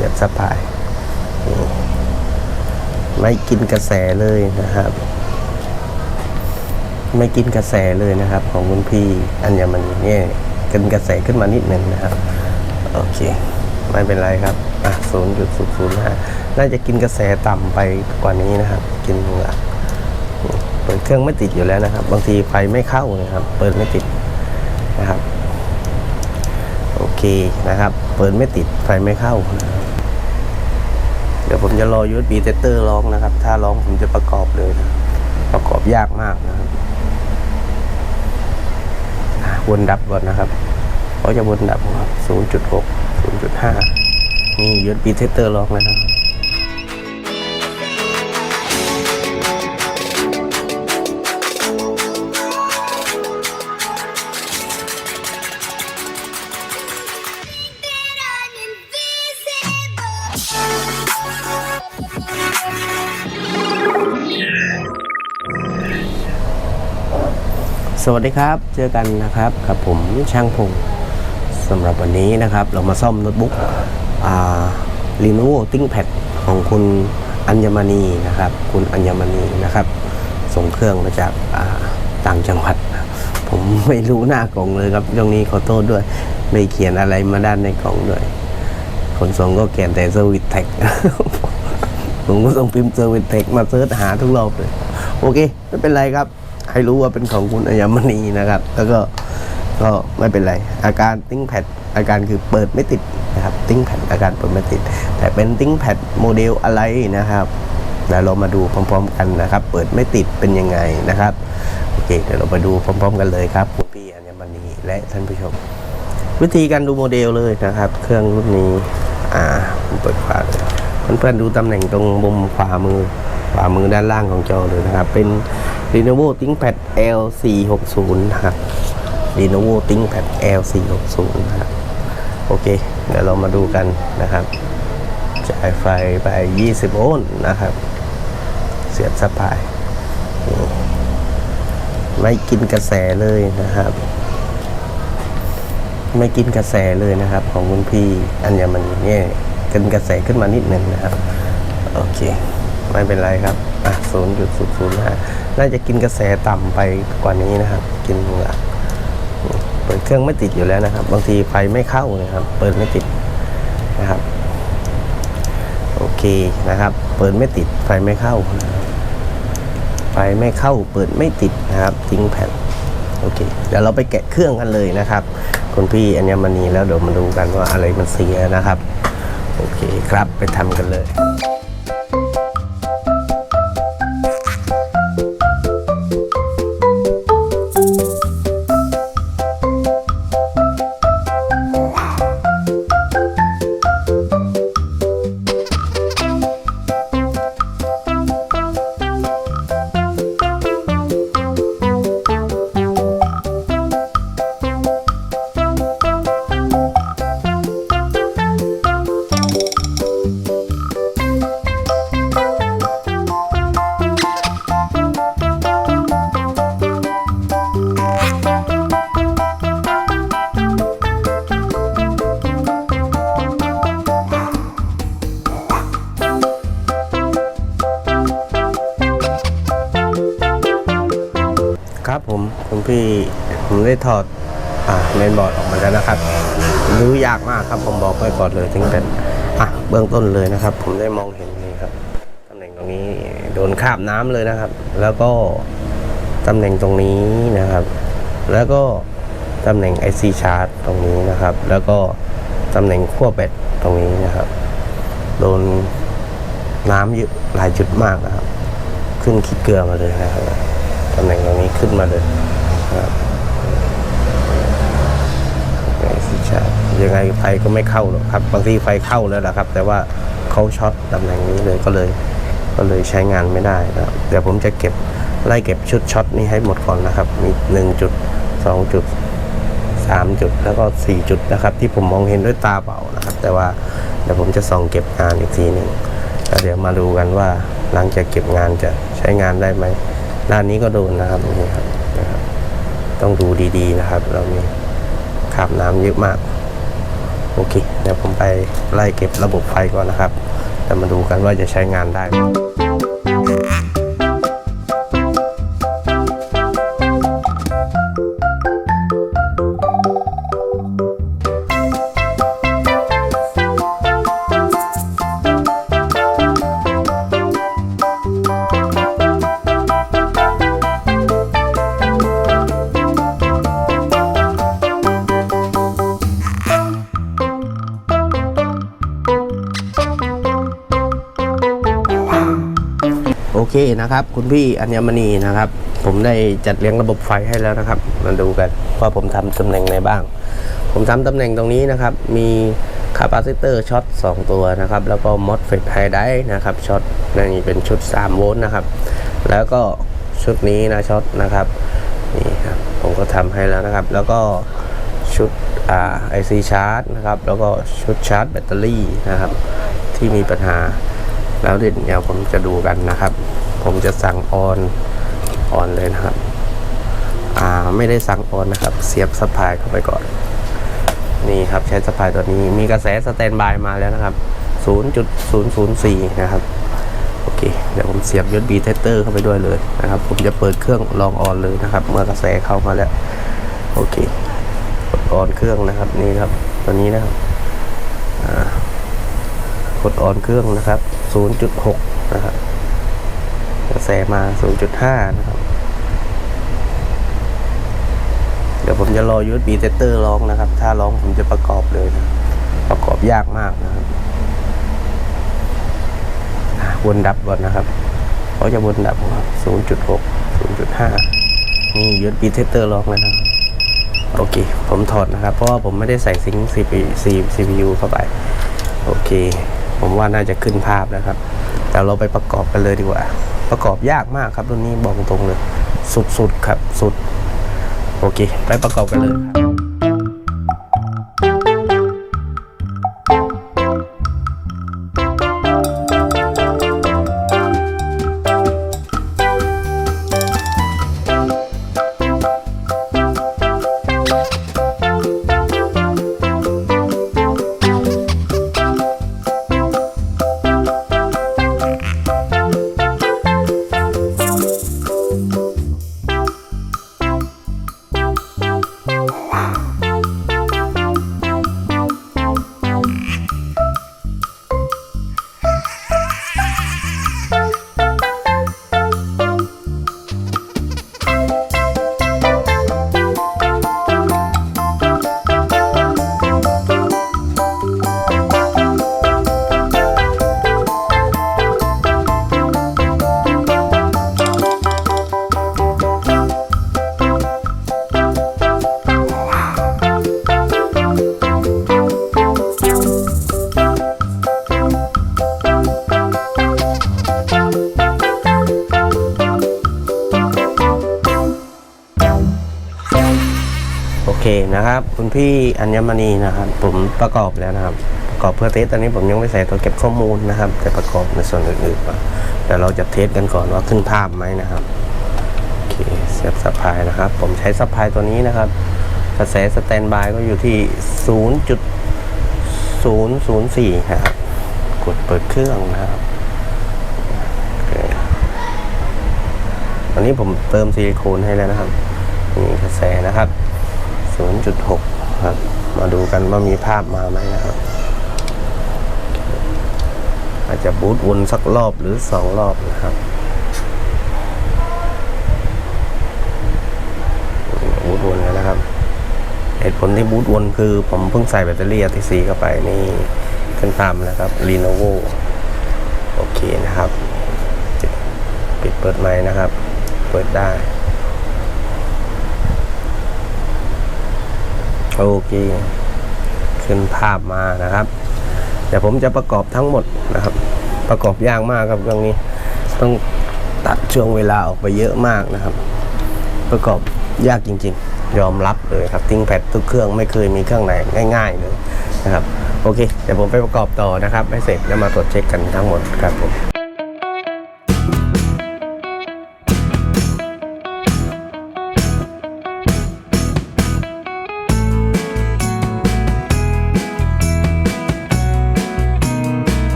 สียบสะพาย ไม่กินกระแสเลยนะครับ ไม่กินกระแสเลยนะครับ ของคุณพี่อัญมณีเนี่ยกินกระแสขึ้นมานิดหนึ่งนะครับ โอเค ไม่เป็นไรครับ อะศูนย์จุดศูนย์ศูนย์ห้าน่าจะกินกระแสต่ำไปกว่านี้นะครับ กินเหงื่อเปิดเครื่องไม่ติดอยู่แล้วนะครับ บางทีไฟไม่เข้านะครับ เปิดไม่ติดนะครับ โอเคนะครับ เปิดไม่ติดไฟไม่เข้านะครับ ดี๋ยวผมจะรอ USB เตเตอร์ร้องนะครับ ถ้าร้องผมจะประกอบเลยนะประกอบยากมากนะครับวนดับก่อนนะครับเขาจะวนดับครับ 0.6 0.5 นี่ USB เตเตอร์ร้องแล้วนะครับ สวัสดีครับ เจอกันนะครับกับผมช่างพงสำหรับวันนี้นะครับ เรามาซ่อมโน้ตบุ๊กอ่า Lenovo ThinkPad ของคุณอัญมณีนะครับ คุณอัญมณีนะครับ ส่งเครื่องมาจากาต่างจังหวัด ผมไม่รู้หน้ากล่องเลยครับตรงนี้ขอโทษด้วย ไม่เขียนอะไรมาด้านในกล่องด้วยขนส่งก็เขียนแต่เซอร์วิสแท็กผมก็ส่งพิมพ์เซอร์วิสเทคมาเซิร์ชหาทุกรอบเลย โอเค ไม่เป็นไรครับ ให้รู้ว่าเป็นของคุณอัญมณีนะครับ แล้วก็ก็ไม่เป็นไร อาการติ้งแพดอาการคือเปิดไม่ติดนะครับติ้งแพดอาการเปิดไม่ติด แต่เป็นติ้งแพดโมเดลอะไรนะครับเดี๋ยวเรามาดูพร้อม ๆ กันนะครับ เปิดไม่ติดเป็นยังไงนะครับโอเคเดี๋ยวเราไปดูพร้อม ๆ กันเลยครับคุณพี่อัญมณีและท่านผู้ชม วิธีการดูโมเดลเลยนะครับ เครื่องรุ่นนี้อ่าผมเปิดฝาเลยเพื่อนๆดูตำแหน่งตรงมุมขวามือขวามือด้านล่างของจอเลยนะครับ เป็น Lenovo ThinkPad L460 นะครับ Lenovo ThinkPad L460 นะครับ โอเค เดี๋ยวเรามาดูกันนะครับ จ่ายไฟไป 20โวลต์นะครับ เสียบสะพายไม่กินกระแสเลยนะครับ ไม่กินกระแสเลยนะครับ ของคุณพี่อัญมณีเนี่ยกินกระแสขึ้นมานิดหนึ่งนะครับ โอเค ไม่เป็นไรครับ อะศูนย์จุดศูนย์ศูนย์ห้าน่าจะกินกระแสต่ำไปกว่านี้นะครับ กินเงือเปิดเครื่องไม่ติดอยู่แล้วนะครับ บางทีไฟไม่เข้านะครับ เปิดไม่ติดนะครับ โอเคนะครับ เปิดไม่ติดไฟไม่เข้าไฟไม่เข้าเปิดไม่ติดนะครับ ทิ้งแผ่นโอเค เดี๋ยวเราไปแกะเครื่องกันเลยนะครับคุณพี่อัญมณีแล้วเดี๋ยวมาดูกันว่าอะไรมันเสียนะครับ โอเคครับไปทำกันเลย ผมคุณพี่ผมได้ถอดเมนบอร์ดออกมาแล้วนะครับรื้ยากมากครับผมบอกไว้ก่อนเลยถึงเป็นอะเบื้องต้นเลยนะครับ ผมได้มองเห็นนี่ครับตำแหน่งตรงนี้โดนคาบน้ำเลยนะครับ แล้วก็ตำแหน่งตรงนี้นะครับ แล้วก็ตำแหน่ง IC chart ตรงนี้นะครับ แล้วก็ตำแหน่งขั้วแบตตรงนี้นะครับ โดนน้ำเยอะหลายจุดมากนะครับ ขึ้นคิดเกลือมาเลยนะครับตำแหน่งตรงนี้ขึ้นมาเลยนะครับไอ้สิชา ยังไงไฟก็ไม่เข้าหรอกครับ บางทีไฟเข้าแล้วนะครับ แต่ว่าเขาช็อตตำแหน่งนี้เลยก็เลย ก็เลยใช้งานไม่ได้นะครับเดี๋ยวผมจะเก็บไล่เก็บชุดช็อตนี้ให้หมดก่อนนะครับ มีหนึ่งจุดสองจุดสามจุดแล้วก็สี่จุดนะครับ ที่ผมมองเห็นด้วยตาเปล่านะครับ แต่ว่าเดี๋ยวผมจะส่องเก็บงานอีกทีหนึ่งแล้วเดี๋ยวมาดูกันว่าหลังจากเก็บงานจะใช้งานได้ไหมด้านนี้ก็โดนนะครับนี่ครับนะครับต้องดูดีๆนะครับ เรามีคราบน้ำเยอะมาก โอเค เดี๋ยวผมไปไล่เก็บระบบไฟก่อนนะครับ จะมาดูกันว่าจะใช้งานได้ เคนะครับ คุณพี่อัญมณีนะครับ ผมได้จัดเรียงระบบไฟให้แล้วนะครับ มาดูกันว่าผมทำตำแหน่งไหนบ้าง ผมทำตำแหน่งตรงนี้นะครับ มีคาปาซิเตอร์ช็อต2 ตัวนะครับ แล้วก็มอสเฟตไฮไดนะครับช็อตนี่เป็นชุด 3 โวลต์นะครับ แล้วก็ชุดนี้นะช็อตนะครับนี่ครับผมก็ทำให้แล้วนะครับ แล้วก็ชุดอ่าไอซีชาร์จนะครับ แล้วก็ชุดชาร์จแบตเตอรี่นะครับ ที่มีปัญหา แล้วเดี๋ยวผมจะดูกันนะครับ ผมจะสั่งออนออนเลยนะครับ อ่าไม่ได้สั่งออนนะครับ เสียบสปายเข้าไปก่อน นี่ครับใช้สปายตัวนี้มีกระแสสแตนบายมาแล้วนะครับ 0.004 นะครับโอเคเดี๋ยวผมเสียบ USB tester เข้าไปด้วยเลยนะครับ ผมจะเปิดเครื่องลองออนเลยนะครับ เมื่อกระแสเข้ามาแล้วโอเคกดออนเครื่องนะครับนี่ครับตัวนี้นะครับอ่า กดออนเครื่องนะครับ 0.6 นะครับกระแสมา 0.5 นะครับ เดี๋ยวผมจะรอ USB tester ร้องนะครับ ถ้าร้องผมจะประกอบเลยนะประกอบยากมากนะครับวนดับก่อนนะครับเขาจะวนดับครับ 0.6 0.5 นี่ USB tester ร้องแล้วนะครับโอเค ผมถอดนะครับ เพราะว่าผมไม่ได้ใส่ซิงค์ CPU เข้าไป โอเค ผมว่าน่าจะขึ้นภาพนะครับแต่เราไปประกอบกันเลยดีกว่า ประกอบยากมากครับรุ่นนี้บอกตรงเลย สุดๆครับสุด โอเค ไปประกอบกันเลยครับ พี่อัญมณีนะครับ ผมประกอบแล้วนะครับ ประกอบเพื่อเทสตอนนี้ผมยังไม่ใส่ตัวเก็บข้อมูลนะครับ แต่ประกอบในส่วนอื่นๆก่อนแต่เราจะเทสกันก่อนว่าขึ้นภาพไหมนะครับโอเคเสียบสปายนะครับ ผมใช้สปายตัวนี้นะครับ กระแสสแตนบายก็อยู่ที่ 0.004 นะครับ กดเปิดเครื่องนะครับอเคตอนนี้ผมเติมซิลิโคนให้แล้วนะครับ นี่กระแสนะครับ 0.6 ครับ มาดูกันว่ามีภาพมาไหมนะครับ อาจจะบูตวนสักรอบหรือสองรอบนะครับบูตวนแล้วนะครับ เหตุผลที่บูตวนคือผมเพิ่งใส่แบตเตอรี่ RTC เข้าไปนี่ขึ้นตามนะครับ Lenovo โอเคนะครับ ปิดเปิดไม้นะครับ เปิดได้ โอเคขึ้นภาพมานะครับเดี๋ยวผมจะประกอบทั้งหมดนะครับ ประกอบยากมากครับเรื่องนี้ ต้องตัดช่วงเวลาออกไปเยอะมากนะครับ ประกอบยากจริง ๆ ยอมรับเลยครับทิ้งแพดทุกเครื่องไม่เคยมีเครื่องไหนง่าย ๆ เลยนะครับโอเค เดี๋ยวผมไปประกอบต่อนะครับให้เสร็จแล้วมาตรวจเช็คกันทั้งหมดครับผม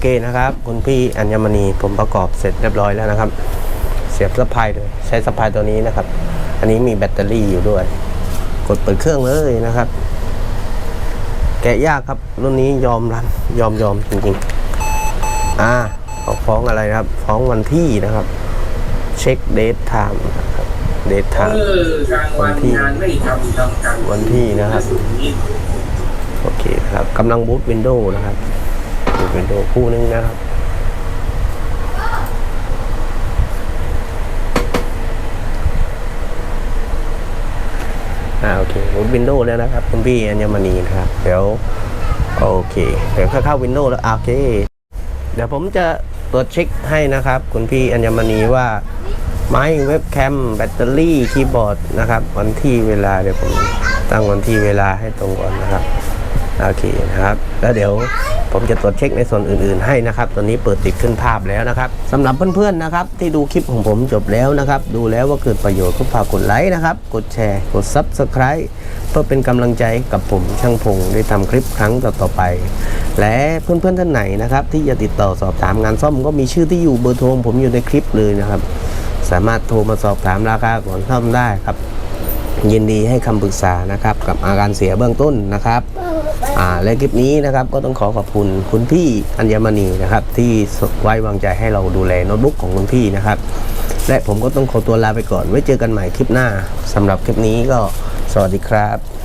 เคนะครับคุณพี่อัญมณีผมประกอบเสร็จเรียบร้อยแล้วนะครับ เสียบสะพายเลยใช้สะพายตัวนี้นะครับ อันนี้มีแบตเตอรี่อยู่ด้วย กดเปิดเครื่องเลยนะครับ แกะยากครับรุ่นนี้ยอมรับยอมยอมจริงๆอ่าเขาฟ้องอะไรครับ ฟ้องวันที่นะครับ เช็คเดทไทม์นะครับเดทไทม์อกลางวันงานไม่วันที่นะครับโอเคครับกำลังบูตวินโดว์นะครับ บูตวินโดว์คู่นึงนะครับอ่าโอเควินโดว์แล้วนะครับคุณพี่อัญมณีนะครับเดี๋ยวโอเคเดี๋ยวเข้าวินโดว์แล้วโอเค เดี๋ยวผมจะตรวจเช็คให้นะครับ คุณพี่อัญมณีว่าไม้เว็บแคมแบตเตอรี่คีย์บอร์ดนะครับ วันที่เวลาเดี๋ยวผมตั้งวันที่เวลาให้ตรงก่อนนะครับ โอเคนะครับ แล้วเดี๋ยวผมจะตรวจเช็คในส่วนอื่นๆให้นะครับ ตอนนี้เปิดติดขึ้นภาพแล้วนะครับสำหรับเพื่อนๆนะครับ ที่ดูคลิปของผมจบแล้วนะครับ ดูแล้วว่าเกิดประโยชน์ก็ฝากกดไลค์นะครับ กดแชร์ กด Subscribe เพื่อเป็นกำลังใจกับผมช่างพงได้ทำคลิปครั้งต่อๆไป และเพื่อนๆท่านไหนนะครับ ที่จะติดต่อสอบถามงานซ่อมก็มีชื่อที่อยู่เบอร์โทรผมอยู่ในคลิปเลยนะครับ สามารถโทรมาสอบถามราคาก่อนซ่อมได้ครับ ยินดีให้คำปรึกษานะครับ กับอาการเสียเบื้องต้นนะครับ อ่าและคลิปนี้นะครับก็ต้องขอขอบคุณคุณพี่อัญมณีนะครับที่ไว้วางใจให้เราดูแลโน้ตบุ๊กของคุณพี่นะครับ และผมก็ต้องขอตัวลาไปก่อนไว้เจอกันใหม่คลิปหน้าสำหรับคลิปนี้ก็สวัสดีครับ